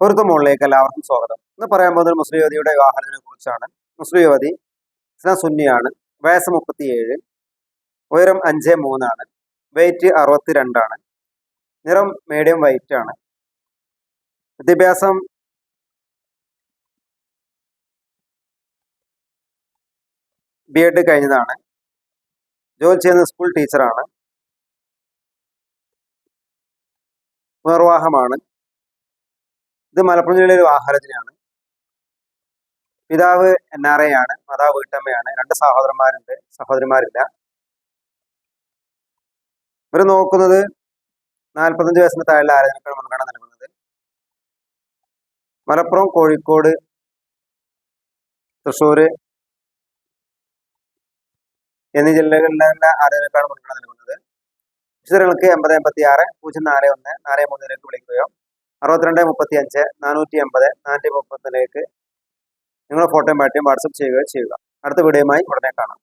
പൊരുത്ത മുകളിലേക്ക് എല്ലാവർക്കും സ്വാഗതം. ഇന്ന് പറയാൻ പോകുന്നത് മുസ്ലിം യുവതിയുടെ വിവാഹത്തിനെ കുറിച്ചാണ്. മുസ്ലിം യുവതി സുന്നിയാണ്. വയസ്സ് മുപ്പത്തിയേഴ് ഉയരം അഞ്ച് മൂന്നാണ് വെയിറ്റ് അറുപത്തി രണ്ടാണ് നിറം മീഡിയം വൈറ്റ് ആണ്. വിദ്യാഭ്യാസം ബി എഡ് കഴിഞ്ഞതാണ്. ജോലി ചെയ്യുന്ന സ്കൂൾ ടീച്ചറാണ് നിർവാഹമാണ് ഇത് മലപ്പുറം ജില്ലയിലെ ഒരു ആഹാരജനയാണ് പിതാവ് എൻ ആർ എ ആണ് മാതാവ് വീട്ടമ്മയാണ് രണ്ട് സഹോദരന്മാരുണ്ട് സഹോദരിമാരില്ല. ഇവർ നോക്കുന്നത് നാൽപ്പത്തഞ്ച് വയസ്സിന് താഴെ ആരാധനക്കാണ് മുൻഗണന നൽകുന്നത്. മലപ്പുറം കോഴിക്കോട് തൃശ്ശൂർ എന്നീ ജില്ലകളിലെ ആരാധനക്കാണ് മുൻഗണന നൽകുന്നത്. വിശദങ്ങൾക്ക് എൺപത് എൺപത്തി ആറ് പൂജ്യം നാല് ഒന്ന് നാല് മൂന്നിലേക്ക് വിളിക്കുകയോ അറുപത്തിരണ്ട് മുപ്പത്തി അഞ്ച് നാനൂറ്റി എൺപത് നാനൂറ്റി മുപ്പത്തിലേക്ക് നിങ്ങളുടെ ഫോട്ടോയും പാട്ടിയും വാട്സപ്പ് ചെയ്യുകയോ ചെയ്യുക. അടുത്ത വീഡിയോയുമായി ഉടനെ കാണാം.